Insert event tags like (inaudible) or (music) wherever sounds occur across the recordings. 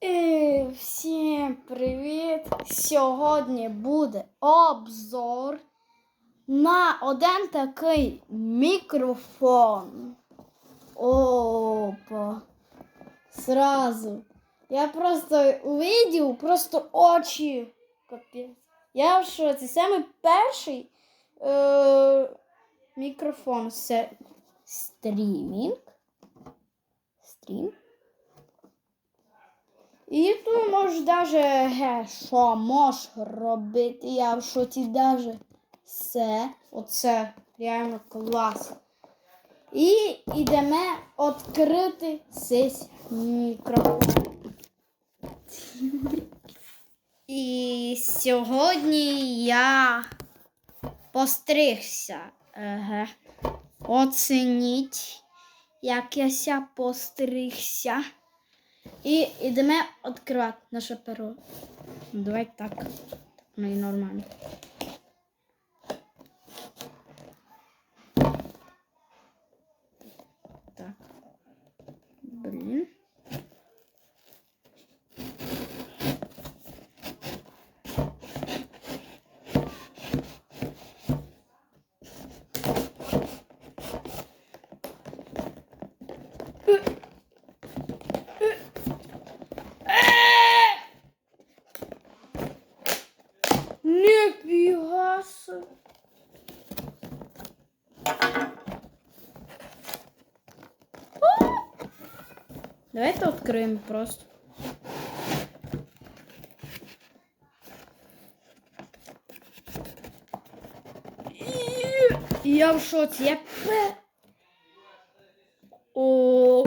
І всім привіт! Сьогодні буде обзор на один такий мікрофон. Опа. Сразу. Я просто увидів, просто очі. Капець. Я в шоці. Саме перший е, мікрофон це стрімінг. Стрім. І тут можеш даже ге, що можеш робити. Я в шоці даже все. Оце реально клас. І йдемо відкрити цей мікрофон. І сьогодні я постригся. Еге. Оцініть, як я ся постригся. І йдемо відкривати наше перо. Давай. Так ну і нормально. Так. Блін. Не бігаса. Давайте відкриємо просто. Я в шоці. Я. О.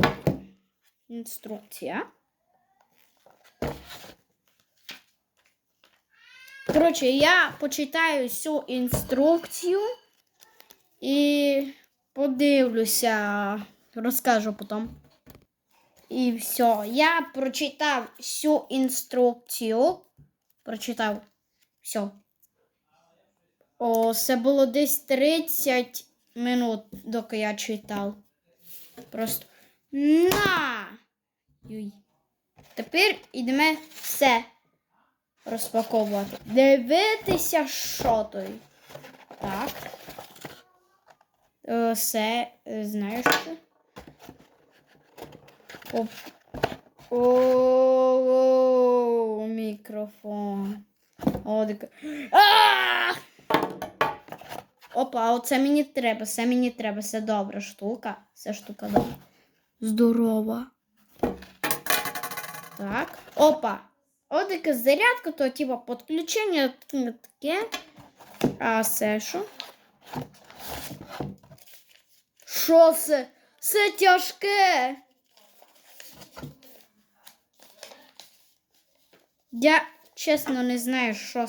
Інструкція. Коротше, я почитаю всю інструкцію і подивлюся, розкажу потім. І все. Я прочитав всю інструкцію. Прочитав все. О, це було десь 30 минут, доки я читав. Просто на! Юй. Тепер йдемо все розпаковувати. Дивитися, що той. Так. Е, Все, е, знаєш що? Оп. О, мікрофон. О, дика. А! Опа, оце мені треба, це мені треба, це добра штука. Це штука добра. Здорова. Так. Опа. От така зарядка, то типа підключення таке. А це що? Що це? Це тяжке. Я чесно не знаю, що.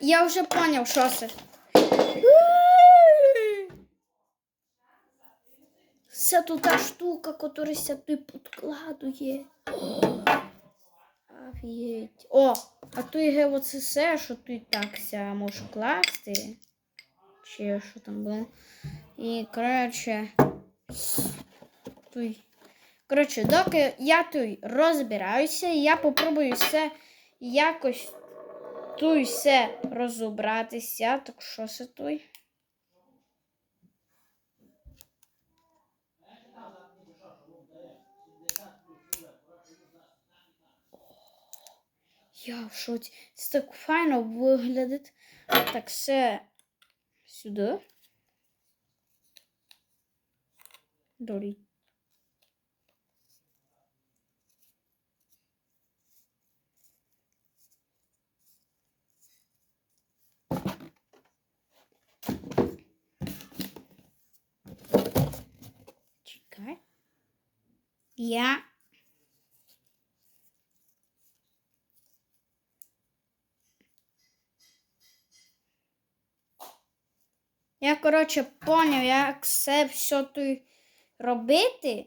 Я вже поняв, що це. Це тут та штука, ся тут підкладує. Офігеть. О, а тут є оце все, що тут так ся може класти. Чи що там було. І, коротше, тут. Коротше, доки я тут розбираюся, я попробую все якось тут все розібратися. Так що це тут? Я в шоці. Це так файно виглядить. Так, все сюди. Дорі. Чекай. Я Я, коротше, поняв, як все все тут робити.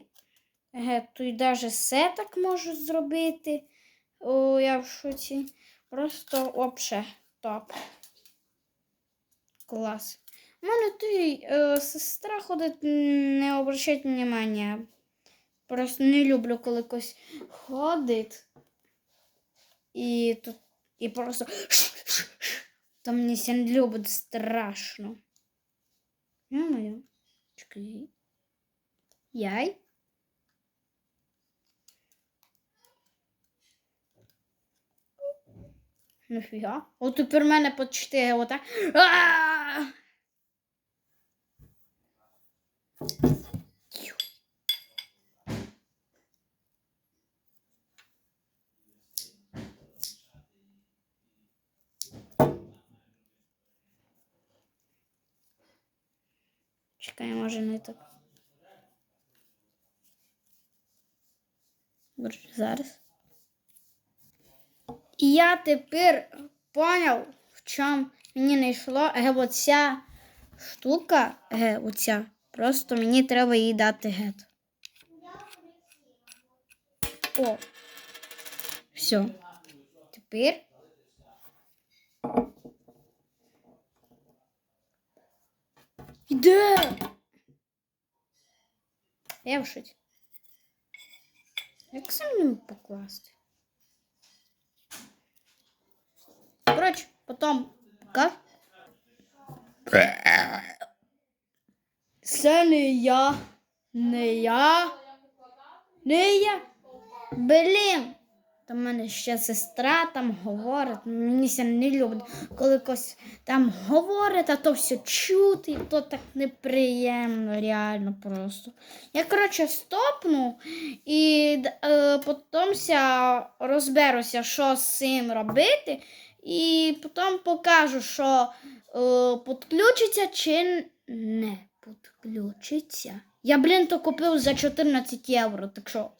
Тут навіть все так можу зробити. О, я в шоці. Просто вообще топ. Клас. У мене той е, сестра ходить, не обращать внимання. Просто не люблю, коли хтось ходить. І тут і просто (sniffs) там мені ся не страшно. Ну. Чекай. Яй. Нафіга? От тепер мене почти отак. Чекай, може не так. Зараз. І я тепер поняв, в чому мені не йшло. Ге, оця штука, ге, оця. Просто мені треба їй дати гет. О. Все. Тепер. Іде! Я в шоці. Як це мені покласти? Короче, потом пока. Це не я. Не я. Не я. Блін. Там в мене ще сестра там говорить. Мені ся не любить, коли хтось там говорить, а то все чути, то так неприємно, реально просто. Я, коротше, стопну і е, потім розберуся, що з цим робити. І потім покажу, що е, підключиться чи не підключиться. Я, блін, то купив за 14 євро, так що.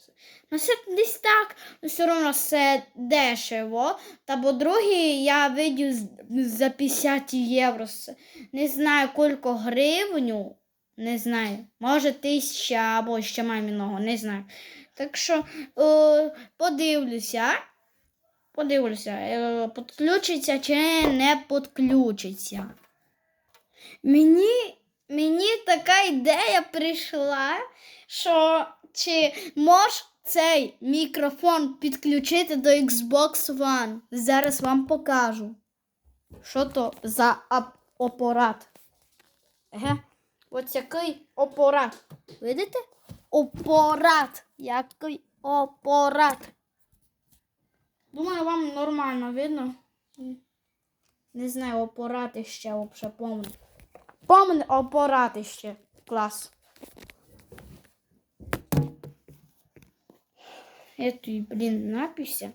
Ну, це десь так, ну все одно все дешево. Та бо другий я видів за 50 євро. Не знаю, кілько гривню. Не знаю. Може, тисяча або ще маміного, не знаю. Так що е, подивлюся. Подивлюся, е, підключиться чи не підключиться. Мені, мені така ідея прийшла, що чи мож цей мікрофон підключити до Xbox One. Зараз вам покажу. Що то за ап- апарат? Еге, ось який апарат. Видите? Апарат. Який апарат. Думаю, вам нормально видно. Не знаю, апарати ще взагалі помню. Помню апарати ще. Клас. Эту, блин, напися.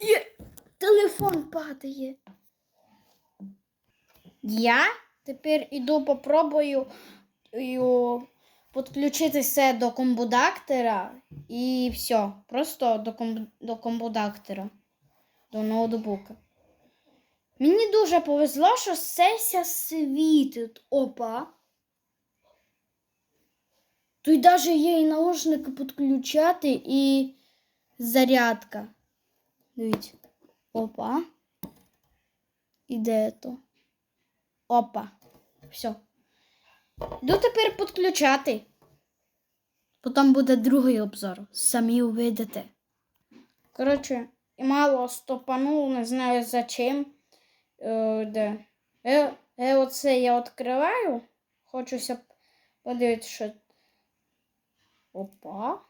Є! Телефон падає. Я тепер іду попробую його підключитися до комбудактора і все. Просто до, комб... до комбудактора, до ноутбука. Мені дуже повезло, що сеся світить. Опа. Тут навіть є і наушники підключати, і зарядка. Дивіться. Опа. І де то? Опа. Все. Йду тепер підключати. Потім буде другий обзор. Самі увидите. Коротше, мало стопанув, не знаю за чим. Е, де. Е, е, оце я відкриваю. Хочуся подивитися, що. Опа.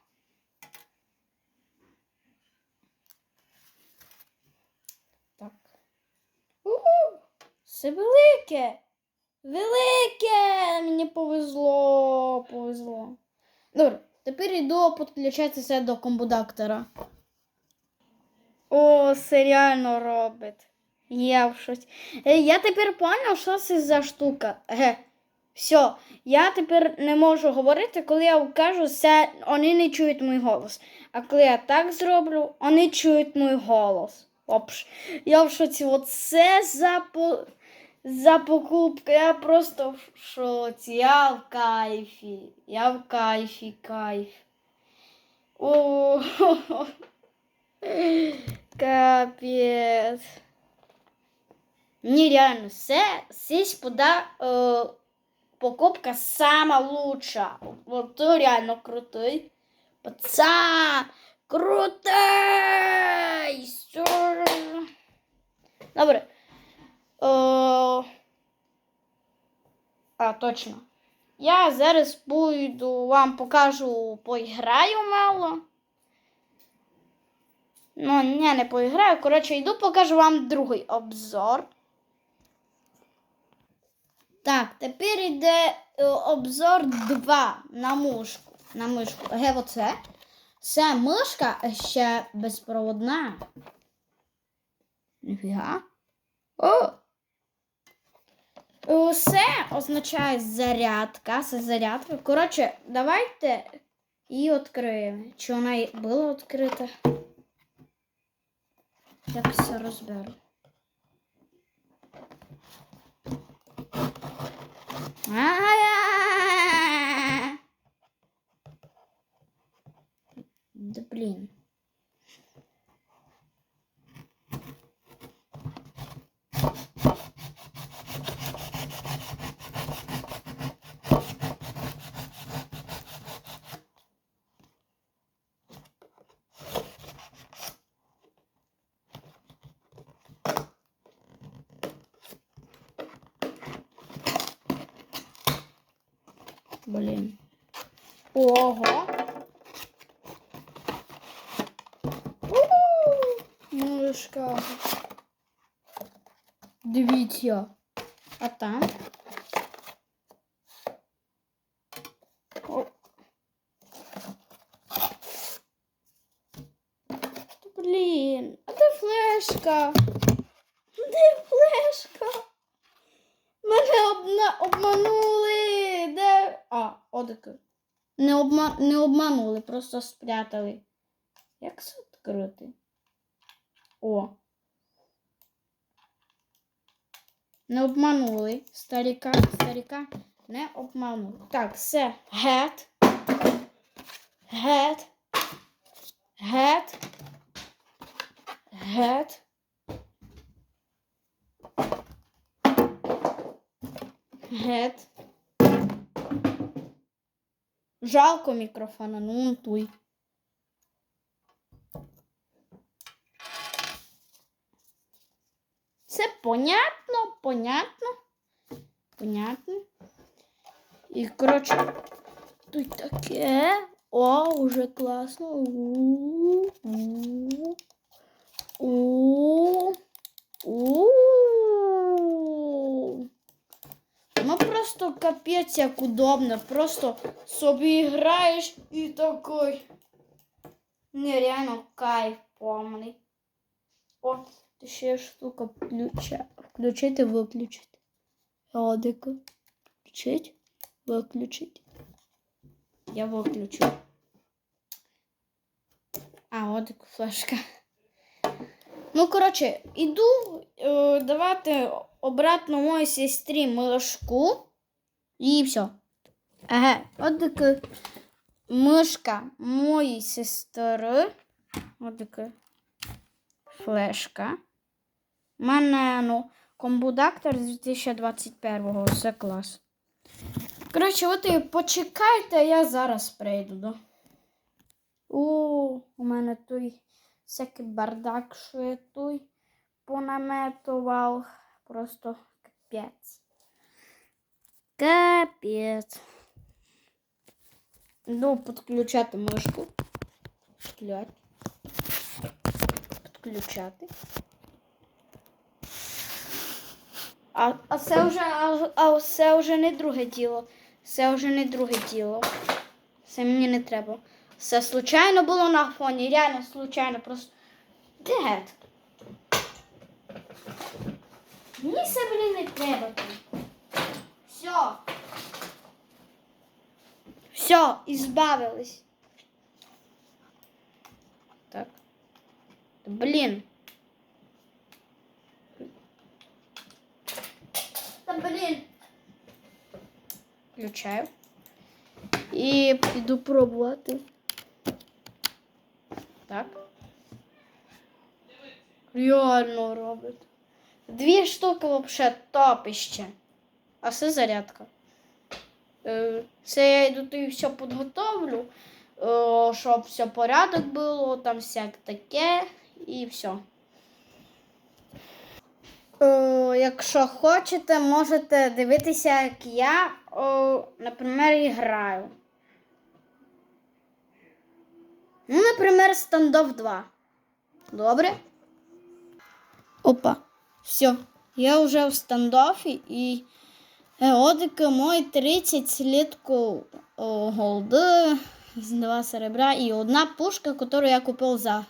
Так. У-у! Це велике. Велике! Мені повезло, повезло. Добре, тепер йду підключатися до комбудактора. О, це реально робить. Я в щось. Е, Я тепер поняв, що це за штука. Ге. Все, я тепер не можу говорити, коли я кажу, це вони не чують мій голос. А коли я так зроблю, вони чують мій голос. Опш. Я в шоці. Оце за, по... за покупка. Я просто в шоці. Я в кайфі. Я в кайфі, кайф. О, (laughs) капець. Ні, реально, все, сісь пода, е, покупка сама лучша. Вот ти реально крутий. Пацан! Крутий! Сюр. Добре. Е, а, точно. Я зараз буду вам покажу, поіграю мало. Ну, ні, не поіграю. Коротше, йду покажу вам другий обзор. Так, тепер йде е, обзор 2 на мушку. На мишку. Ге, оце. Це мишка ще безпроводна. Ніфіга. О! Усе означає зарядка. Це зарядка. Коротше, давайте її відкриємо. Чи вона була відкрита? Я все розберу. А-а-а! Да блин. Блин. Ого. Мишка. Дивіться. А там? Блін, а де флешка? Де флешка? Мене обна... обманули. Де? А, одики. Не, обма... не обманули, просто спрятали. Як це відкрити? О. Не обманули. Старіка, старіка не обманули. Так, все. Гет. Гет. Гет. Гет. Гет. Жалко мікрофона, ну он туй. Це понятно, понятно. Понятно. І, коротше, тут таке. О, уже класно. У-у-у. У-у-у. Ну просто капець як удобно. Просто собі граєш і такой. Нереально кайф повний. О, ще штука включа. Включити, виключити. Родика. Включить, виключить. Я виключу. А, от флешка. Ну, коротше, іду е, давати обратно моїй сестрі мишку. І все. Ага, от така мишка моєї сестри. От така флешка. У мене ну, комбудактор з 2021-го. Це клас. Коротше, от почекайте, я зараз прийду. О, у мене той всякий бардак, той понаметував. Просто капець. Капець. Ну, підключати мишку. Підключати. Підключати. А, а це вже, а, а це вже не друге діло. Це вже не друге діло. Це мені не треба. Все случайно було на фоні, реально случайно, просто. Де? гет? Мені це, блін, не треба. Все. Все, ізбавились. Так. Блін. Та блін. Включаю. І піду пробувати. Так. Реально робить. Дві штуки взагалі топіще. А це зарядка. Е, Це я йду і все підготовлю, е, щоб все порядок було, там всяк таке і все. Е, Якщо хочете, можете дивитися, як я, наприклад, граю. Ну, наприклад, стандоф 2. Добре? Опа. Все. Я вже в стандофі і Одик мой 30 слідку о, голди, два серебра і одна пушка, яку я купив за.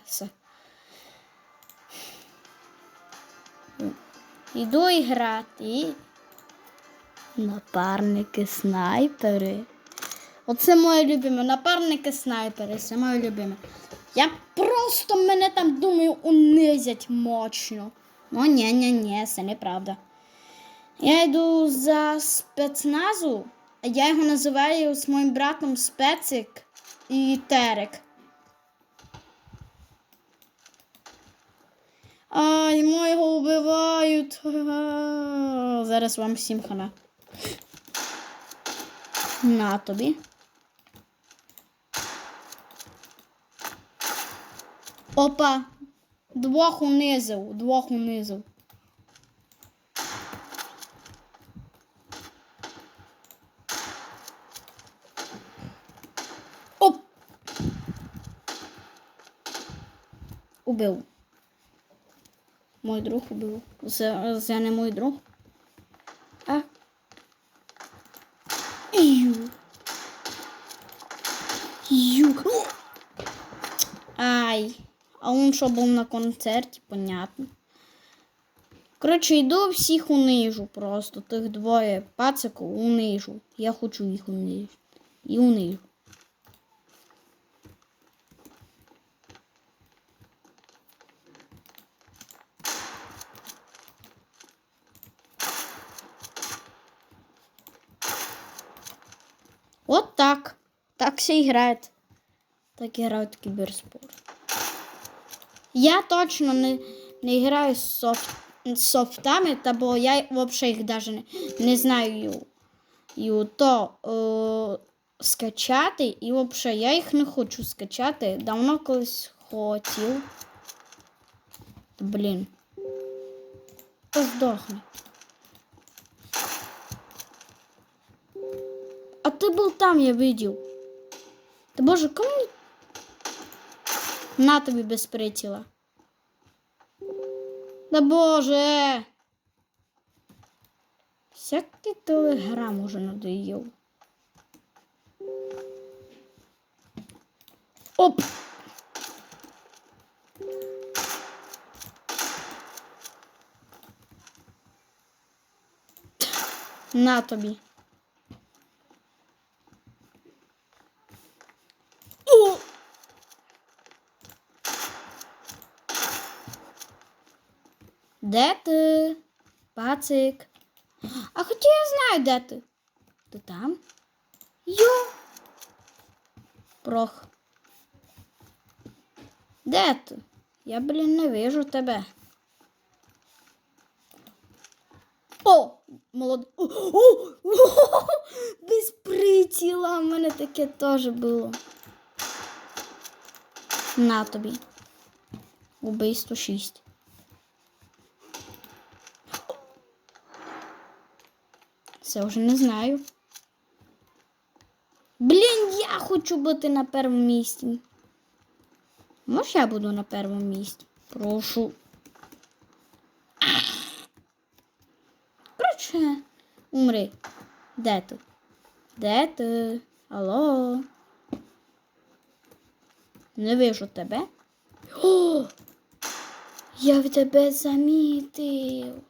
Іду і грати. Напарники снайпери. Оце моє любиме. Напарники снайпери, це моє любиме. Я просто мене там думаю унизять мощно. Ну ні, ні, ні, це неправда. Я йду за спецназу, я його називаю з моїм братом Специк і Терек. Ай, моєго вбивають. Зараз вам всім хана. На тобі. Опа. Двох унизив, двох унизив. Оп! Убив. Мой друг убив. Це, це не мой друг. А. Ю. Ю. Ай. А он що був на концерті, понятно. Коротше, йду всіх унижу просто. Тих двоє пациків унижу. Я хочу їх унижити. І унижу. Вот так. Так все играет. Так играют в киберспорт. Я точно не, не граю з, софт, софтами, та бо я взагалі їх навіть не, не знаю. І то е, скачати, і взагалі я їх не хочу скачати. Давно колись хотів. Блін. То здохне. А ты был там, я видел. Та боже, кому? На тобі без притіла. Да боже. Всякий телеграм уже надоїв. Оп! На тобі. О! Де ти? Пацик. А хоча я знаю, де ти. Ти там? Йо. Прох. Де ти? Я, блін, не вижу тебе. О! Молод... О, о, о, без приціла. У мене таке теж було. На тобі. Убийство 6. Це вже не знаю. Блін, я хочу бути на першому місці. Може, я буду на першому місці? Прошу. Короче, умри. Де ти? Де ти? Алло? Не вижу тебе. О! Я в тебе замітив.